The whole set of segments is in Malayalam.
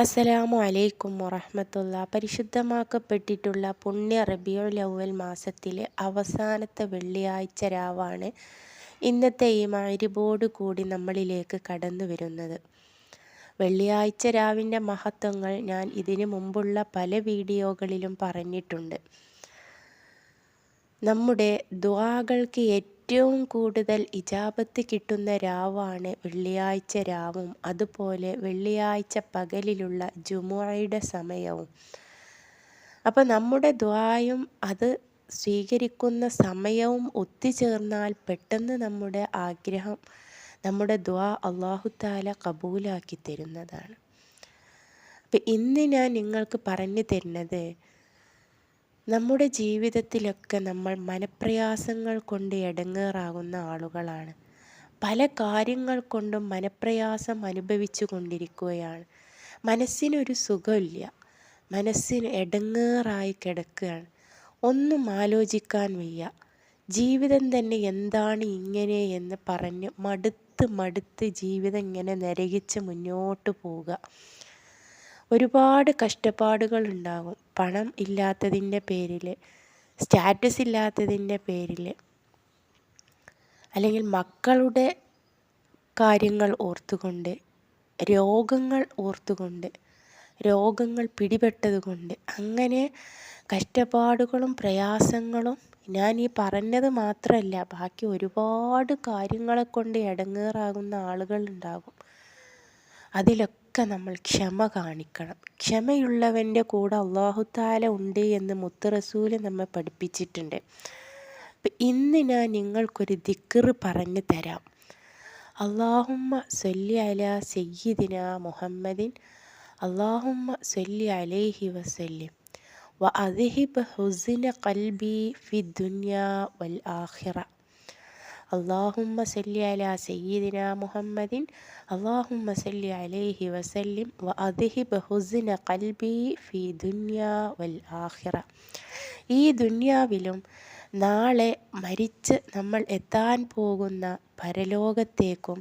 അസ്സലാമു അലൈക്കും വറഹമത്തുള്ള. പരിശുദ്ധമാക്കപ്പെട്ടിട്ടുള്ള പുണ്യ റബിയുൽ ലൗവൽ മാസത്തിലെ അവസാനത്തെ വെള്ളിയാഴ്ച രാവാണ് ഇന്നത്തെ ഈ മാരിബോട് കൂടി നമ്മളിലേക്ക് കടന്നു വരുന്നത്. വെള്ളിയാഴ്ച രാവിന്റെ മഹത്വങ്ങൾ ഞാൻ ഇതിനു മുമ്പുള്ള പല വീഡിയോകളിലും പറഞ്ഞിട്ടുണ്ട്. നമ്മുടെ ദ്വാകൾക്ക് ഏറ്റവും ഏറ്റവും കൂടുതൽ ഇജാബത്ത് കിട്ടുന്ന രാവാണ് വെള്ളിയാഴ്ച രാവും. അതുപോലെ വെള്ളിയാഴ്ച പകലിലുള്ള ജുമുഅയുടെ സമയവും. അപ്പോൾ നമ്മുടെ ദ്വായും അത് സ്വീകരിക്കുന്ന സമയവും ഒത്തുചേർന്നാൽ പെട്ടെന്ന് നമ്മുടെ ആഗ്രഹം നമ്മുടെ ദ്വാ അള്ളാഹുത്താല കബൂലാക്കി തരുന്നതാണ്. അപ്പം ഇന്ന് ഞാൻ നിങ്ങൾക്ക് പറഞ്ഞു തരുന്നത് നമ്മുടെ ജീവിതത്തിലൊക്കെ നമ്മൾ മനപ്രയാസങ്ങൾ കൊണ്ട് എടങ്ങേറാകുന്ന ആളുകളാണ്. പല കാര്യങ്ങൾ കൊണ്ടും മനപ്രയാസം അനുഭവിച്ചു കൊണ്ടിരിക്കുകയാണ്. മനസ്സിനൊരു സുഖമില്ല. മനസ്സിന് എടങ്ങേറായി കിടക്കുകയാണ്. ഒന്നും ആലോചിക്കാൻ വയ്യ. ജീവിതം തന്നെ എന്താണ് ഇങ്ങനെ എന്ന് പറഞ്ഞ് മടുത്ത് മടുത്ത് ജീവിതം ഇങ്ങനെ നരകിച്ച് മുന്നോട്ട് പോവുക. ഒരുപാട് കഷ്ടപ്പാടുകൾ ഉണ്ടാകും. പണം ഇല്ലാത്തതിന്റെ പേരിൽ സ്റ്റാറ്റസ് ഇല്ലാത്തതിന്റെ പേരിൽ അല്ലെങ്കിൽ മക്കളുടെ കാര്യങ്ങൾ ഓർത്തുകൊണ്ട് രോഗങ്ങൾ ഓർത്തുകൊണ്ട് രോഗങ്ങൾ പിടിപെട്ടതുകൊണ്ട് അങ്ങനെ കഷ്ടപ്പാടുകളും പ്രയാസങ്ങളും ഞാൻ ഈ പറഞ്ഞത് മാത്രമല്ല ബാക്കി ഒരുപാട് കാര്യങ്ങളെ കൊണ്ട് ഇടങ്ങേറാകുന്ന ആളുകളുണ്ടാകും. അതിലൊക്കെ നമ്മൾ ക്ഷമ കാണിക്കണം. ക്ഷമയുള്ളവന്റെ കൂടെ അള്ളാഹുത്താല ഉണ്ട് എന്ന് മുത്ത് റസൂൽ നമ്മെ പഠിപ്പിച്ചിട്ടുണ്ട്. ഇന്ന് ഞാൻ നിങ്ങൾക്കൊരു ദിക്കറ് പറഞ്ഞു തരാം. അള്ളാഹുമ്മ സൊല്ലി അല സയ്യിദിന മുഹമ്മദിൻ അള്ളാഹുമ്മ സൊല്ലി അലേഹി വസല്ലിം വ അദ്ഹിബ് ഹുസിന കൽബി ഫി ദുനിയ വൽ ആഖിറ. അള്ളാഹുമ്മ സല്ലി അല സയ്യിദിന മുഹമ്മദിൻ അള്ളാഹുമ്മ സല്ലി അലൈഹി വസല്ലിം വ അദ്ഹി ബഹുസിന കൽബി ഫി ദുനിയാ വൽ ആഹിറ ഈ ദുന്യാവിലും നാളെ മരിച്ച് നമ്മൾ എത്താൻ പോകുന്ന പരലോകത്തേക്കും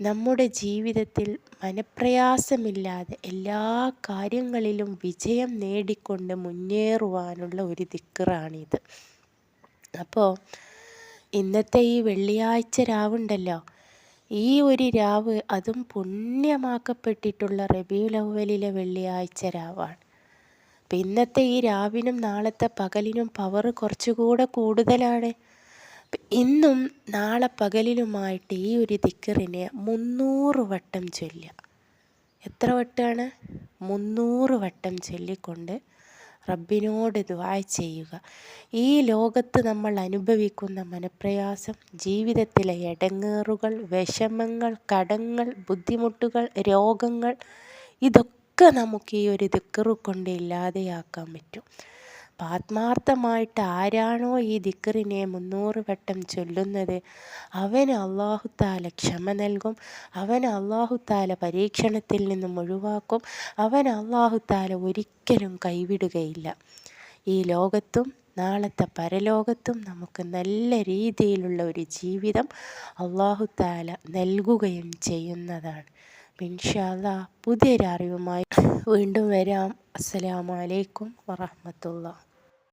നമ്മുടെ ജീവിതത്തിൽ മനപ്രയാസമില്ലാതെ എല്ലാ കാര്യങ്ങളിലും വിജയം നേടിക്കൊണ്ട് മുന്നേറുവാനുള്ള ഒരു ദിക്കറാണിത് അപ്പോൾ ഇന്നത്തെ ഈ വെള്ളിയാഴ്ച രാവുണ്ടല്ലോ. ഈ ഒരു രാവ് അതും പുണ്യമാക്കപ്പെട്ടിട്ടുള്ള റബിയുലവലിലെ വെള്ളിയാഴ്ച രാവാണ്. അപ്പം ഇന്നത്തെ ഈ രാവിനും നാളത്തെ പകലിനും പവർ കുറച്ചുകൂടെ കൂടുതലാണ്. ഇന്നും നാളെ പകലിലുമായിട്ട് ഈ ഒരു ദിക്കറിനെ മുന്നൂറ് വട്ടം ചൊല്ലുക. എത്ര വട്ടമാണ് മുന്നൂറ് വട്ടം ചൊല്ലിക്കൊണ്ട് റബ്ബിനോട് ദുആ ചെയ്യുക. ഈ ലോകത്ത് നമ്മൾ അനുഭവിക്കുന്ന മനപ്രയാസം ജീവിതത്തിലെ ഇടങ്ങേറുകൾ വിഷമങ്ങൾ കടങ്ങൾ ബുദ്ധിമുട്ടുകൾ രോഗങ്ങൾ ഇതൊക്കെ നമുക്ക് ഈ ഒരു ദിക്കറു കൊണ്ട് ഇല്ലാതെയാക്കാൻ പറ്റും. ആത്മാർത്ഥമായിട്ട് ആരാണോ ഈ ദിക്കറിനെ മുന്നൂറ് വട്ടം ചൊല്ലുന്നത്? അവന് അള്ളാഹുത്താല ക്ഷമ നൽകും. അവൻ അള്ളാഹുത്താല പരീക്ഷണത്തിൽ നിന്നും ഒഴിവാക്കും. അവൻ അള്ളാഹുത്താല ഒരിക്കലും കൈവിടുകയില്ല. ഈ ലോകത്തും നാളത്തെ പരലോകത്തും നമുക്ക് നല്ല രീതിയിലുള്ള ഒരു ജീവിതം അള്ളാഹുത്താല നൽകുകയും ചെയ്യുന്നതാണ്. ഇൻഷാല്ല പുതിയൊരറിവുമായി വീണ്ടും വരാം. അസ്സലാമലൈക്കും വറഹമത്തുള്ള